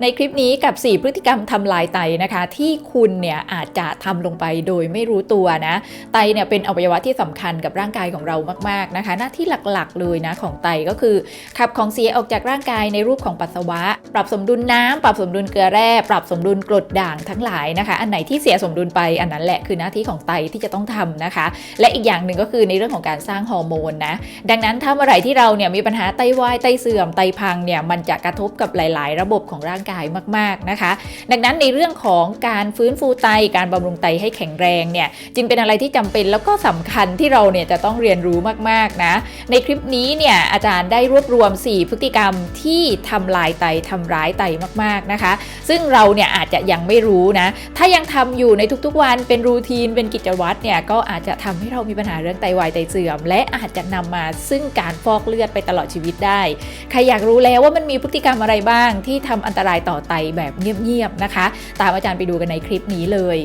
ในคลิปนี้กับ 4 พฤติกรรมทำลายไตนะคะ ที่คุณเนี่ยอาจจะทำลงไปโดยไม่รู้ตัวนะ ไตเนี่ยเป็นอวัยวะที่สำคัญกับร่างกายของเรามากๆนะคะ หน้าที่หลักๆเลยนะของไตก็คือ ขับของเสียออกจากร่างกายในรูปของปัสสาวะ ปรับสมดุลน้ำปรับสมดุลเกลือแร่ ปรับสมดุลกรดด่างทั้งหลายนะคะ อันไหนที่เสียสมดุลไปอันนั้นแหละคือหน้าที่ของไตที่จะต้องทำนะคะ และอีกอย่างหนึ่งก็คือในเรื่องของการสร้างฮอร์โมนนะดังนั้นถ้าเมื่อไหร่ที่เราเนี่ยมีปัญหาไตวายไตเสื่อมไตพังเนี่ยมันจะกระทบกับหลาย ๆ ระบบของร่างกายมากๆนะคะ ดังนั้นในเรื่องของการฟื้นฟูไตการบำรุงไตให้แข็งแรงเนี่ยจึงเป็นอะไรที่จำเป็นแล้วก็สำคัญที่เราเนี่ยจะต้องเรียนรู้มากๆนะในคลิปนี้เนี่ยอาจารย์ได้รวบรวม 4 พฤติกรรมที่ทำลายไตทำร้ายไตมากๆนะคะ ซึ่งเราเนี่ยอาจจะยังไม่รู้นะถ้ายังทำอยู่ในทุกๆวันเป็นรูทีนเป็นกิจวัตรเนี่ยก็อาจจะทำให้เรามีปัญหาเรื่องไตวายไตเสื่อม และอาจจะนำมาซึ่งการฟอกเลือดไปตลอดชีวิตได้ ใครอยากรู้แล้วว่ามันมีพฤติกรรมอะไรบ้างที่ทำอันตรายต่อไตแบบเงียบๆนะคะ ตามอาจารย์ไปดูกันในคลิปนี้เลย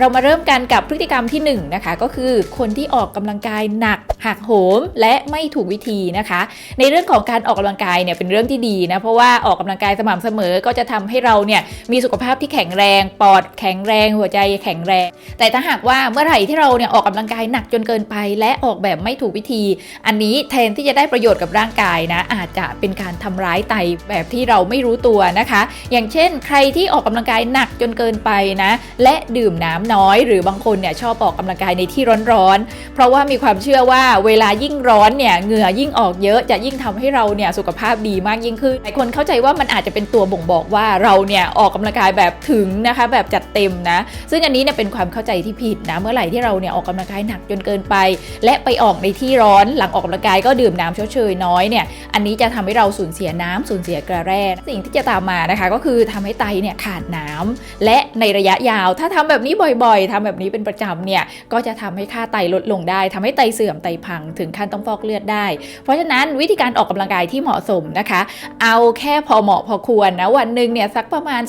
เรามาเริ่มกันกับพฤติกรรมที่1นงนะคะก็คือคนที่ออกกำลังกายหนักหักโหมและไม่ถูกวิธีนะคะ ในเรื่องของการออกกำลังกายเนี่ยเป็นเรื่องที่ดีนะเพราะว่าออกกำลังกายสม่ำเสมอก็จะทำให้เราเนี่ยมีสุขภาพที่แข็งแรง ปอดแข็งแรง หัวใจแข็งแรง แต่ถ้าหากว่าเมื่อไหร่ที่เราเนี่ยออกกำลังกายหนักจนเกินไป และออกแบบไม่ถูกวิธี อันนี้แทนที่จะได้ประโยชน์กับร่างกายนะอาจจะเป็นการทำร้ายไตแบบที่เราไม่รู้ตัวนะคะ อย่างเช่น ใครที่ออกกำลังกายหนักจนเกินไปนะและดื่มน้ำน้อย หรือบางคนเนี่ยชอบออกกำลังกายในที่ร้อนๆ เพราะว่ามีความเชื่อว่าเวลายิ่งร้อนเนี่ยเหงื่อยิ่งออกเยอะจะยิ่งทำให้เราเนี่ยสุขภาพดีมากยิ่งขึ้นหลายคนเข้าใจว่ามันอาจจะเป็นตัวบ่งบอกว่าเราเนี่ยออกกำลังกายแบบถึงนะคะแบบจัดเต็มนะ ซึ่งอันนี้เนี่ยเป็นความเข้าใจที่ผิดนะเมื่อไหร่ที่เราเนี่ยออกกำลังกายหนักจนเกินไป และไปออกในที่ร้อนหลังออกกำลังกายก็ดื่มน้ำชดเชยน้อยเนี่ยอันนี้จะทำให้เราสูญเสียน้ำสูญเสียกลือแร่สิ่งที่จะตามมานะคะ ก็คือทำให้ไตเนี่ยขาดน้ำและในระยะยาวถ้าทำแบบนี้บ่อยๆทำแบบนี้เป็นประจำเนี่ยก็จะทำให้ค่าไตลดลงได้ทำให้ไตเสื่อมไตพังถึงขั้นต้องฟอกเลือดได้ เพราะฉะนั้นวิธีการออกกำลังกายที่เหมาะสมนะคะ เอาแค่พอเหมาะพอควรนะวันหนึ่งเนี่ยสักประมาณ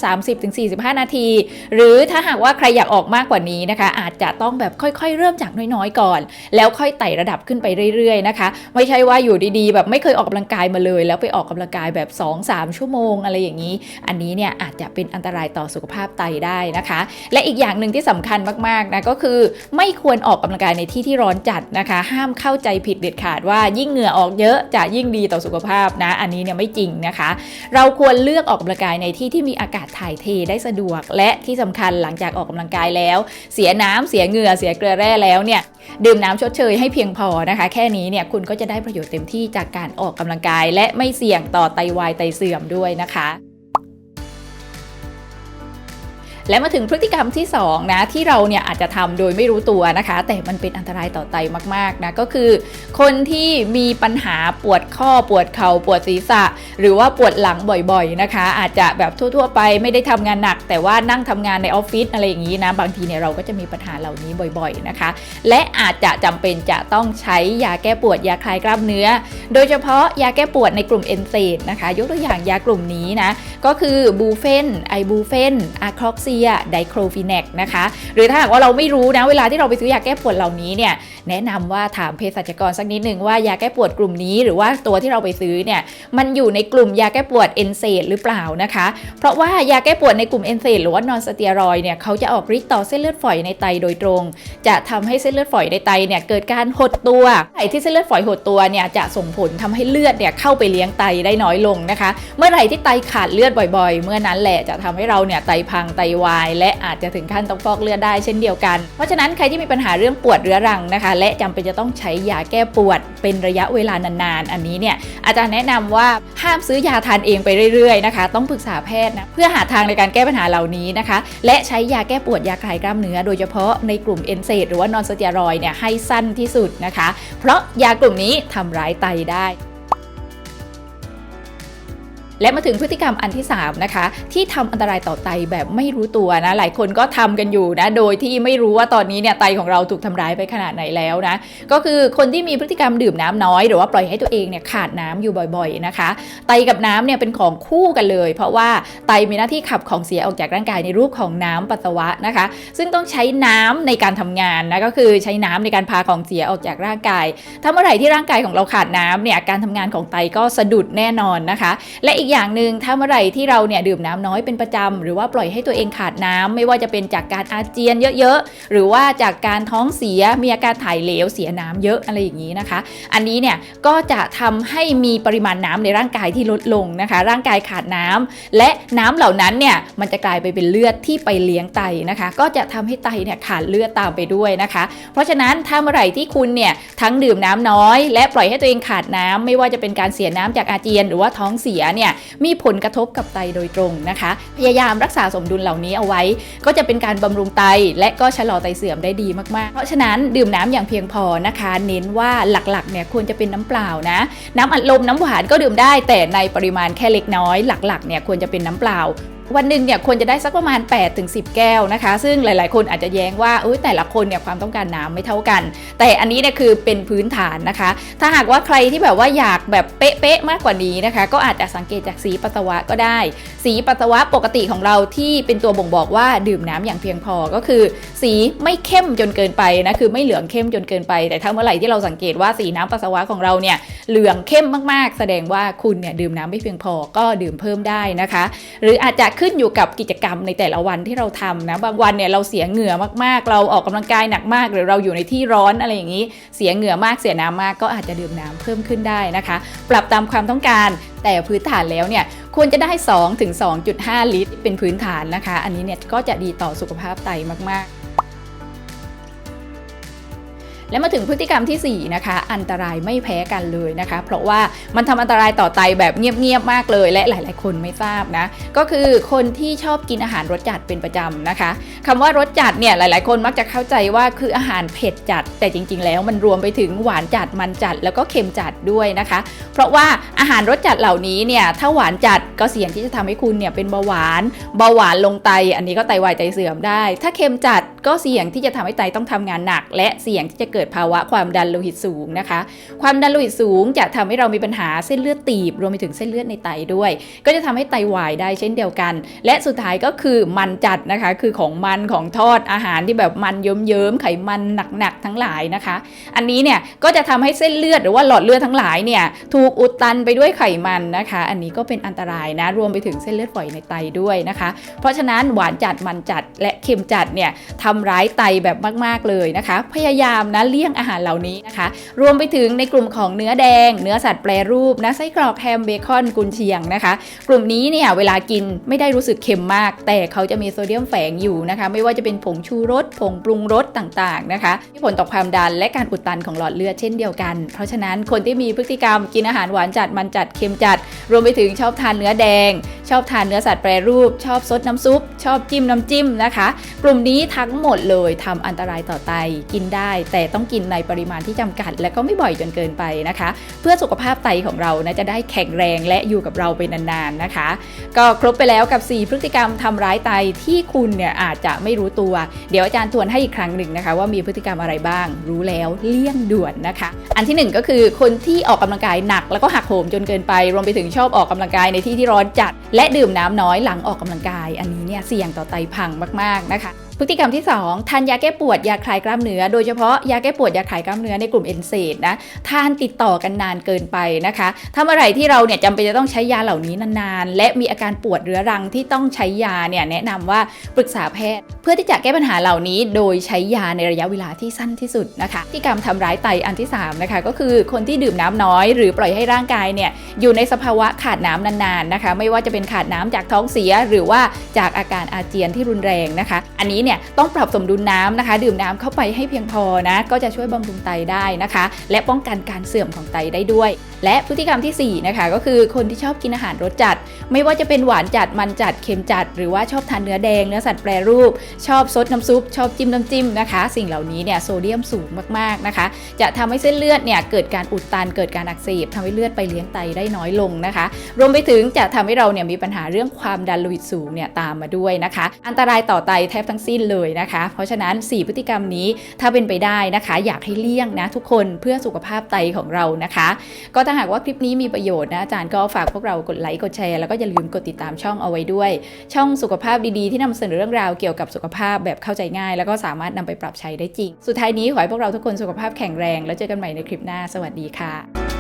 30-45 นาที หรือถ้าหากว่าใครอยากออกมากกว่านี้นะคะ อาจจะต้องแบบค่อยๆ เริ่มจากน้อยๆก่อน แล้วค่อยไต่ระดับขึ้นไปเรื่อยๆนะคะ ไม่ใช่ว่าอยู่ดีๆ แบบไม่เคยออกกำลังกายมาเลย แล้วไปออกกำลังกายแบบ 2-3 ชั่วโมงอะไรอย่างนี้ อันนี้เนี่ยอาจจะเป็นอันตรายต่อสุขภาพไตได้นะคะ และอีกอย่างหนึ่งที่สำคัญมากๆนะก็คือไม่ควรออกกำลังกายในที่ที่ร้อนจัดนะคะ ห้ามเข้าใจผิดเด็ดขาดว่ายิ่งเหงื่อออกเยอะจะยิ่งดีต่อสุขภาพนะอันนี้เนี่ยไม่จริงนะคะ เราควรเลือกออกกำลังกายในที่ที่มีอากาศถ่ายเทได้สะดวก และที่สำคัญหลังจากออกกำลังกายแล้ว เสียน้ำเสียเหงื่อเสียเกลือแร่แล้วเนี่ยดื่มน้ำชดเชยให้เพียงพอนะคะ แค่นี้เนี่ยคุณก็จะได้ประโยชน์เต็มที่จากการออกกำลังกาย และไม่เสี่ยงต่อไตวายไตเสื่อมด้วยนะคะ และมาถึงพฤติกรรมที่2นะที่เราเนี่ยอาจจะทำโดยไม่รู้ตัวนะคะ แต่มันเป็นอันตรายต่อไตมากๆนะก็คือ คนที่มีปัญหาปวดข้อปวดเข่าปวดศีรษะ หรือว่าปวดหลังบ่อยๆนะคะ อาจจะแบบทั่ว ๆ ไปไม่ได้ทำงานหนัก แต่ว่านั่งทำงานในออฟฟิศอะไรอย่างนี้นะบางทีเนี่ยเราก็จะมีปัญหาเหล่านี้บ่อยๆนะคะ และอาจจะจำเป็นจะต้องใช้ยาแก้ปวดยาคลายกล้ามเนื้อ โดยเฉพาะยาแก้ปวดในกลุ่มเอนเซดนะคะ ยกตัวอย่างยากลุ่มนี้นะก็คือบูเฟนไอบูเฟนอะคลอกซียไดโครฟินแนกนะคะ หรือถ้าหากว่าเราไม่รู้นะเวลาที่เราไปซื้อยาแก้ปวดเหล่านี้เนี่ยแนะนำว่าถามเภสัชกรสักนิดหนึ่งว่ายาแก้ปวดกลุ่มนี้หรือว่าตัวที่เราไปซื้อเนี่ยมันอยู่ในกลุ่มยาแก้ปวดเอนเซดหรือเปล่านะคะ เพราะว่ายาแก้ปวดในกลุ่มเอนเซดหรือว่านอนสเตียรอยเนี่ยเขาจะออกฤทธิ์ต่อเส้นเลือดฝอยในไตโดยตรง จะทำให้เส้นเลือดฝอยในไตเนี่ยเกิดการหดตัวไอที่เส้นเลือดฝอยหดตัวเนี่ยจะส่งผลทำให้เลือดเนี่ยเข้าไปเลี้ยงไตได้น้อยลงนะคะ เมื่อไหร่ที่ไตขาดเลือดบ่อยๆ เมื่อนั้นแหละจะทำให้เราเนี่ยไตพังไตวาย และอาจจะถึงขั้นต้องฟอกเลือดได้เช่นเดียวกัน เพราะฉะนั้นใครที่มีปัญหาเรื่องปวดเรื้อรังนะคะและจำเป็นจะต้องใช้ยาแก้ปวด เป็นระยะเวลานานๆ อันนี้เนี่ยอาจารย์แนะนำว่าห้ามซื้อยาทานเองไปเรื่อยๆนะคะ ต้องปรึกษาแพทย์นะเพื่อหาทางในการแก้ปัญหาเหล่านี้นะคะ และใช้ยาแก้ปวดยาคลายกล้ามเนื้อ โดยเฉพาะในกลุ่มเอนเซดหรือว่านอนสเตียรอยเนี่ยให้สั้นที่สุดนะคะ เพราะยากลุ่มนี้ทำร้ายไตได้ และมาถึงพฤติกรรมอันที่3นะคะที่ทำอันตรายต่อไตแบบไม่รู้ตัวนะหลายคนก็ทำกันอยู่นะโดยที่ไม่รู้ว่าตอนนี้เนี่ยไตของเราถูกทำร้ายไปขนาดไหนแล้วนะก็คือคนที่มีพฤติกรรมดื่มน้ำน้อย หรือว่าปล่อยให้ตัวเองเนี่ยขาดน้ำอยู่บ่อยๆนะคะ ไตกับน้ำเนี่ยเป็นของคู่กันเลย เพราะว่าไตมีหน้าที่ขับของเสียออกจากร่างกายในรูปของน้ำปัสสาวะนะคะ ซึ่งต้องใช้น้ำในการทำงานนะก็คือใช้น้ำในการพาของเสียออกจากร่างกาย ถ้าเมื่อไหร่ที่ร่างกายของเราขาดน้ำเนี่ยการทำงานของไตก็สะดุดแน่นอนนะคะ และอีกอย่างหนึ่งถ้าเมื่อไหร่ที่เราเนี่ยดื่มน้ำน้อยเป็นประจำหรือว่าปล่อยให้ตัวเองขาดน้ำไม่ว่าจะเป็นจากการอาเจียนเยอะๆ หรือว่าจากการท้องเสียมีอาการถ่ายเหลวเสียน้ำเยอะอะไรอย่างนี้นะคะ อันนี้เนี่ยก็จะทำให้มีปริมาณน้ำในร่างกายที่ลดลงนะคะ ร่างกายขาดน้ำและน้ำเหล่านั้นเนี่ยมันจะกลายไปเป็นเลือดที่ไปเลี้ยงไตนะคะ ก็จะทำให้ไตเนี่ยขาดเลือดตามไปด้วยนะคะ เพราะฉะนั้นถ้าเมื่อไหร่ที่คุณเนี่ยทั้งดื่มน้ำน้อย และปล่อยให้ตัวเองขาดน้ำไม่ว่าจะเป็นการเสียน้ำจากอาเจียน หรือว่าท้องเสียเนี่ยมีผลกระทบกับไตโดยตรงนะคะ พยายามรักษาสมดุลเหล่านี้เอาไว้ ก็จะเป็นการบำรุงไต และก็ชะลอไตเสื่อมได้ดีมากๆ เพราะฉะนั้นดื่มน้ำอย่างเพียงพอนะคะ เน้นว่าหลักๆเนี่ยควรจะเป็นน้ำเปล่านะ น้ำอัดลมน้ำหวานก็ดื่มได้แต่ในปริมาณแค่เล็กน้อย หลักๆเนี่ยควรจะเป็นน้ำเปล่า วันหนึ่งเนี่ยควรจะได้สักประมาณ 8-10ถึงแก้วนะคะ ซึ่งหลาย ๆ คนอาจจะแย้งว่าเอ้ยแต่ละคนเนี่ยความต้องการน้ำไม่เท่ากัน แต่อันนี้เนี่ยคือเป็นพื้นฐานนะคะ ถ้าหากว่าใครที่แบบว่าอยากแบบเป๊ะๆมากกว่านี้นะคะ ก็อาจจะสังเกตจากสีปัสสาวะก็ได้ สีปัสสาวะปกติของเราที่เป็นตัวบ่งบอกว่าดื่มน้ำอย่างเพียงพอก็คือ สีไม่เข้มจนเกินไปนะคือไม่เหลืองเข้มจนเกินไป แต่ถ้าเมื่อไหร่ที่เราสังเกตว่าสีน้ำปัสสาวะของเราเนี่ยเหลืองเข้มมากๆ แสดงว่าคุณเนี่ยดื่มน้ำไม่เพียงพอก็ดื่มเพิ่มได้นะคะ หรืออาจจะขึ้นอยู่กับกิจกรรมในแต่ละวันที่เราทำนะ บางวันเนี่ยเราเสียเหงื่อมากๆ เราออกกำลังกายหนักมาก หรือเราอยู่ในที่ร้อนอะไรอย่างนี้ เสียเหงื่อมากเสียน้ำมากก็อาจจะดื่มน้ำเพิ่มขึ้นได้นะคะ ปรับตามความต้องการแต่พื้นฐานแล้วเนี่ยควรจะได้2ถึง2.5 ลิตร เป็นพื้นฐานนะคะ อันนี้เนี่ยก็จะดีต่อสุขภาพไตมากๆ และมาถึงพฤติกรรมทีสี่ 4 นะคะ อันตรายไม่แพ้กันเลยนะคะ เพราะว่ามันทำอันตรายต่อไตแบบเงียบๆมากเลย และหลาย ๆ คนไม่ทราบนะ ก็คือคนที่ชอบกินอาหารรสจัดเป็นประจำนะคะคำว่ารสจัดเนี่ยหลาย ๆ คนมักจะเข้าใจว่าคืออาหารเผ็ดจัด แต่จริง ๆ แล้วมันรวมไปถึงหวานจัดมันจัด แล้วก็เค็มจัดด้วยนะคะ เพราะว่าอาหารรสจัดเหล่านี้เนี่ยถ้าหวานจัดก็เสี่ยงที่จะทำให้คุณเนี่ยเป็นเบาหวานเบาหวานลงไต อันนี้ก็ไตวายไตเสื่อมได้ ถ้าเค็มจัดก็เสี่ยงที่จะทำให้ไตต้องทำงานหนัก และเสี่ยงที่จะเกิดภาวะความดันโลหิตสูงนะคะ ความดันโลหิตสูงจะทำให้เรามีปัญหาเส้นเลือดตีบรวมไปถึงเส้นเลือดในไตด้วย ก็จะทำให้ไตวายได้เช่นเดียวกัน และสุดท้ายก็คือมันจัดนะคะ คือของมันของทอดอาหารที่แบบมันเยิ้มๆไขมันหนักๆทั้งหลายนะคะ อันนี้เนี่ยก็จะทำให้เส้นเลือดหรือว่าหลอดเลือดทั้งหลายเนี่ยถูกอุดตันไปด้วยไขมันนะคะ อันนี้ก็เป็นอันตรายนะรวมไปถึงเส้นเลือดฝอยในไตด้วยนะคะ เพราะฉะนั้นหวานจัดมันจัดและเค็มจัดเนี่ยทำร้ายไตแบบมาก ๆเลยนะคะ พยายามนะเลี่ยงอาหารเหล่านี้นะคะ รวมไปถึงในกลุ่มของเนื้อแดง เนื้อสัตว์แปรรูปนะไส้กรอกแฮมเบคอนกุนเชียงนะคะ กลุ่มนี้เนี่ยเวลากินไม่ได้รู้สึกเค็มมาก แต่เขาจะมีโซเดียมแฝงอยู่นะคะ ไม่ว่าจะเป็นผงชูรสผงปรุงรสต่างๆนะคะมีผลต่อความดันและการอุดตันของหลอดเลือดเช่นเดียวกัน เพราะฉะนั้นคนที่มีพฤติกรรมกินอาหารหวานจัดมันจัดเค็มจัด รวมไปถึงชอบทานเนื้อแดง ชอบทานเนื้อสัตว์แปรรูป ชอบซดน้ำซุป ชอบจิ้มน้ำจิ้มนะคะ กลุ่มนี้ทั้งหมดเลยทำอันตรายต่อไตกินได้แต่ต้องกินในปริมาณที่จำกัด และก็ไม่บ่อยจนเกินไปนะคะ เพื่อสุขภาพไตของเรานะจะได้แข็งแรงและอยู่กับเราไปนานๆนะคะ ก็ครบไปแล้วกับ 4 พฤติกรรมทำร้ายไตที่คุณเนี่ยอาจจะไม่รู้ตัว เดี๋ยวอาจารย์ทวนให้อีกครั้งหนึ่งนะคะ ว่ามีพฤติกรรมอะไรบ้าง รู้แล้วเลี่ยงด่วนนะคะ อันที่หนึ่งก็คือคนที่ออกกำลังกายหนัก แล้วก็หักโหมจนเกินไป รวมไปถึงชอบออกกำลังกายในที่ที่ร้อนจัด และดื่มน้ำน้อยหลังออกกำลังกาย อันนี้เนี่ยเสี่ยงต่อไตพังมากๆนะคะ พฤติกรรมที่ 2 ทานยาแก้ปวดยาคลายกล้ามเนื้อ โดยเฉพาะยาแก้ปวดยาคลายกล้ามเนื้อในกลุ่มเอนเซดนะทานติดต่อกันนานเกินไปนะคะถ้าเมื่อไหร่ที่เราเนี่ยจำเป็นจะต้องใช้ยาเหล่านี้นานๆ และมีอาการปวดเรื้อรังที่ต้องใช้ยาเนี่ยแนะนำว่าปรึกษาแพทย์เพื่อที่จะแก้ปัญหาเหล่านี้ โดยใช้ยาในระยะเวลาที่สั้นที่สุดนะคะพฤติกรรมทำร้ายไตอันที่3นะคะก็คือคนที่ดื่มน้ำน้อย หรือปล่อยให้ร่างกายเนี่ยอยู่ในสภาวะขาดน้ำนานๆนะคะไม่ว่าจะเป็นขาดน้ำจากท้องเสีย หรือว่าจากอาการอาเจียนที่รุนแรงนะคะ อันนี้เนี่ยต้องปรับสมดุลน้ำนะคะ ดื่มน้ำเข้าไปให้เพียงพอนะก็จะช่วยบำรุงไตได้นะคะ และป้องกันการเสื่อมของไตได้ด้วย และพฤติกรรมทีสี่ 4 นะคะ ก็คือคนที่ชอบกินอาหารรสจัด ไม่ว่าจะเป็นหวานจัดมันจัดเค็มจัด หรือว่าชอบทานเนื้อแดงเนื้อสัตว์แปรรูป ชอบซดน้ำซุป ชอบจิ้มน้ำจิ้มนะคะ สิ่งเหล่านี้เนี่ยโซเดียมสูงมากๆนะคะ จะทำให้เส้นเลือดเนี่ยเกิดการอุดตันเกิดการอักเสบทำให้เลือดไปเลี้ยงไตได้น้อยลงนะคะ รวมไปถึงจะทำให้เราเนี่ยมีปัญหาเรื่องความดันโลหิตสูงเนี่ยตามมาด้วยนะคะ อันตรายต่อไตแทบทั้งสิ้นเลยนะคะ เพราะฉะนั้น 4 พฤติกรรมนี้ถ้าเป็นไปได้นะคะ อยากให้เลี่ยงนะทุกคนเพื่อสุขภาพไตของเรานะคะ ก็ถ้าหากว่าคลิปนี้มีประโยชน์นะอาจารย์ก็ฝากพวกเรากดไลค์กดแชร์แล้วก็อย่าลืมกดติดตามช่องเอาไว้ด้วย ช่องสุขภาพดีๆ ที่นำเสนอเรื่องราวเกี่ยวกับสุขภาพแบบเข้าใจง่าย แล้วก็สามารถนำไปปรับใช้ได้จริง สุดท้ายนี้ขอให้พวกเราทุกคนสุขภาพแข็งแรง แล้วเจอกันใหม่ในคลิปหน้า สวัสดีค่ะ